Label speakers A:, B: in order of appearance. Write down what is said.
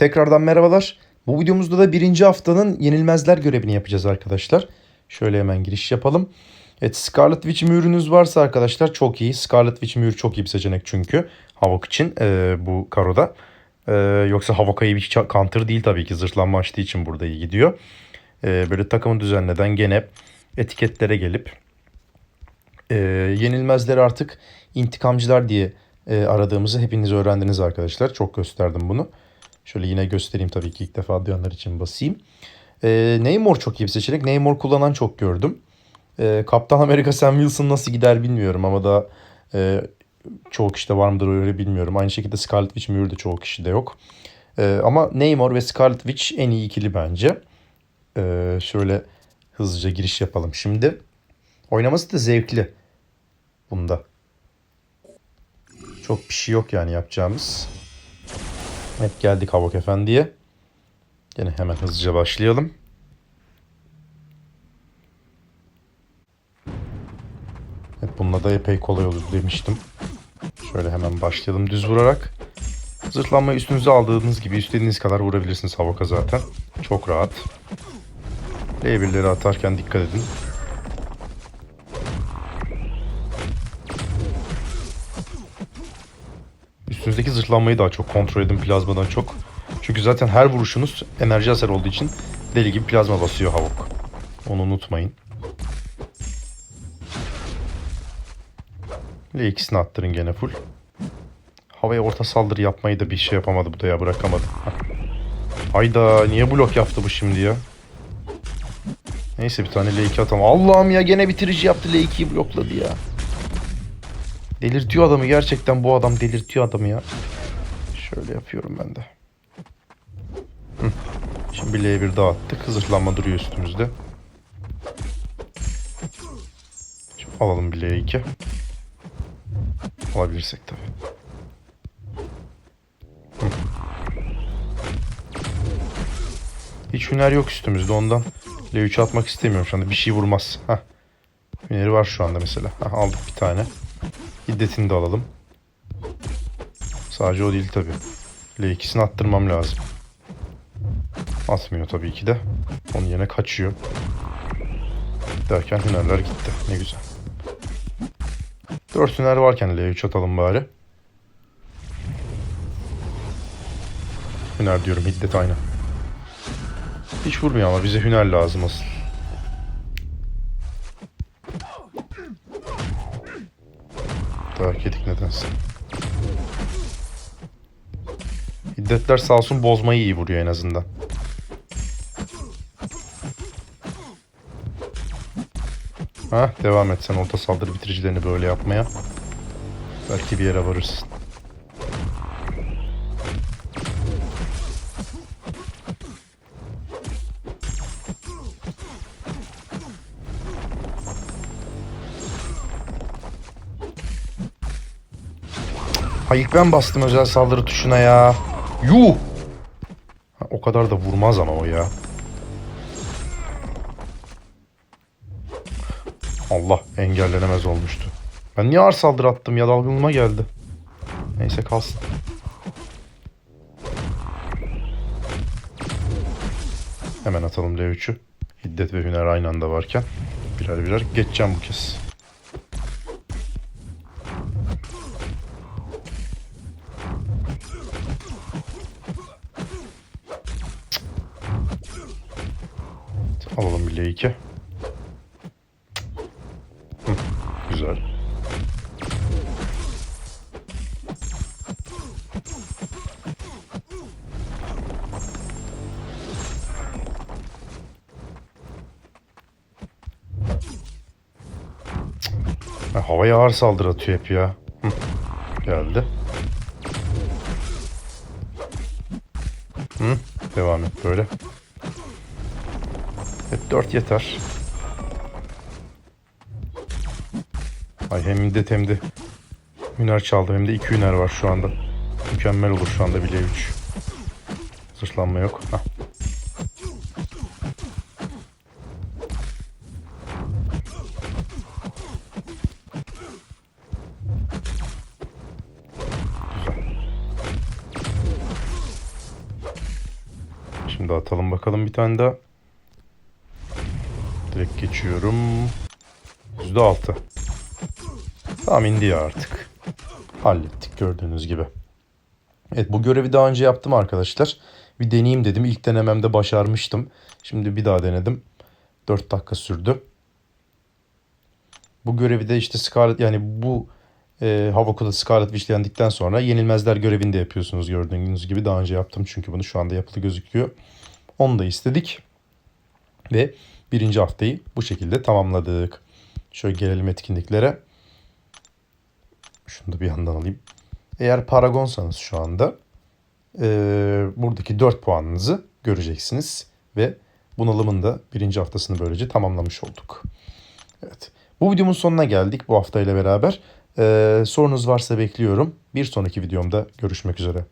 A: Tekrardan merhabalar. Bu videomuzda da birinci haftanın yenilmezler görevini yapacağız arkadaşlar. Şöyle hemen giriş yapalım. Evet Scarlet Witch mühürünüz varsa arkadaşlar çok iyi. Scarlet Witch mühürü çok iyi bir seçenek çünkü. Havok için e, bu karoda. E, yoksa Havok'a iyi bir counter değil tabii ki. Zırhlanma açtığı için burada iyi gidiyor. E, böyle takımı düzenleden gene etiketlere gelip e, yenilmezleri artık intikamcılar diye e, aradığımızı hepiniz öğrendiniz arkadaşlar. Çok gösterdim bunu. Şöyle yine göstereyim tabii ki ilk defa duyanlar için basayım. E, Namor çok iyi bir seçenek. Namor kullanan çok gördüm. E, Kaptan Amerika Sam Wilson nasıl gider bilmiyorum ama da e, çoğu kişide var mıdır öyle bilmiyorum. Aynı şekilde Scarlet Witch mühürü de çoğu kişide yok. E, ama Namor ve Scarlet Witch en iyi ikili bence. E, şöyle hızlıca giriş yapalım şimdi. Oynaması da zevkli bunda. Çok bir şey yok yani yapacağımız. Hep geldik Havok Efendi'ye. Yine hemen hızlıca başlayalım. Hep bununla da epey kolay olur demiştim. Şöyle hemen başlayalım düz vurarak. Zırhlanmayı üstünüze aldığınız gibi istediğiniz kadar vurabilirsiniz Havok'a zaten. Çok rahat. L1'leri atarken dikkat edin. Üstünüzdeki zırhlanmayı daha çok kontrol edin plazmadan çok. Çünkü zaten her vuruşunuz enerji hasar olduğu için deli gibi plazma basıyor Havok. Onu unutmayın. Ve ikisini attırın gene full. Havaya orta saldırı yapmayı da bir şey yapamadı bu da ya bırakamadı. Hayda niye blok yaptı bu şimdi ya? Neyse bir tane L2 atalım. Allah'ım ya gene bitirici yaptı L2'yi blokladı ya. Delirtiyor adamı gerçekten bu adam delirtiyor adamı ya. Şöyle yapıyorum ben de. Hı. Şimdi bir L1 daha attık. Zırhlanma duruyor üstümüzde. Şimdi alalım bir L2. Alabilirsek tabii. Hı. Hiç hüner yok üstümüzde ondan. L3 atmak istemiyorum şu anda. Bir şey vurmaz. Heh. Hüneri var şu anda mesela. Heh, aldık bir tane. Hiddetini de alalım. Sadece o değil tabi. L2'sini attırmam lazım. Atmıyor tabii ki de. Onun yerine kaçıyor. Derken hünerler gitti. Ne güzel. 4 hüner varken L3 atalım bari. Hüner diyorum hiddet aynı. Hiç vurmuyor ama bize hüner lazım asıl. Nedense. Hiddetler sağ olsun bozmayı iyi vuruyor en azından. Ha devam et sen orta saldırı bitiricilerini böyle yapmaya. Belki bir yere varırsın. Ha ilk ben bastım özel saldırı tuşuna ya. Yuh! Ha, o kadar da vurmaz ama o ya. Allah engellenemez olmuştu. Ben niye ağır saldırı attım ya dalgınlığıma geldi. Neyse kalsın. Hemen atalım L3'ü. Hiddet ve hüner aynı anda varken birer birer geçeceğim bu kez. Alalım bir L2. Hı, güzel. Ha, havaya ağır saldırı atıyor hep ya. Hı, geldi. Hı, devam et böyle. Hep 4 yeter. Ay hem hiddet hem de hüner çaldı. Hem de 2 hüner var şu anda. Mükemmel olur şu anda bile 3. Zırhlanma yok. Hah. Şimdi atalım bakalım bir tane daha. Direkt geçiyorum. %6. Tamam indi ya artık. Hallettik gördüğünüz gibi. Evet bu görevi daha önce yaptım arkadaşlar. Bir deneyeyim dedim. İlk denememde başarmıştım. Şimdi bir daha denedim. 4 dakika sürdü. Bu görevi de işte Scarlet yani bu e, Havoku'da Scarlet Witch yendikten sonra yenilmezler görevini de yapıyorsunuz gördüğünüz gibi. Daha önce yaptım çünkü bunu şu anda yapılı gözüküyor. Onu da istedik. Ve birinci haftayı bu şekilde tamamladık. Şöyle gelelim etkinliklere. Şunu da bir yandan alayım. Eğer Paragonsanız şu anda e, buradaki 4 puanınızı göreceksiniz. Ve bunalımın da birinci haftasını böylece tamamlamış olduk. Evet. Bu videomun sonuna geldik bu haftayla beraber. Ee, sorunuz varsa bekliyorum. Bir sonraki videomda görüşmek üzere.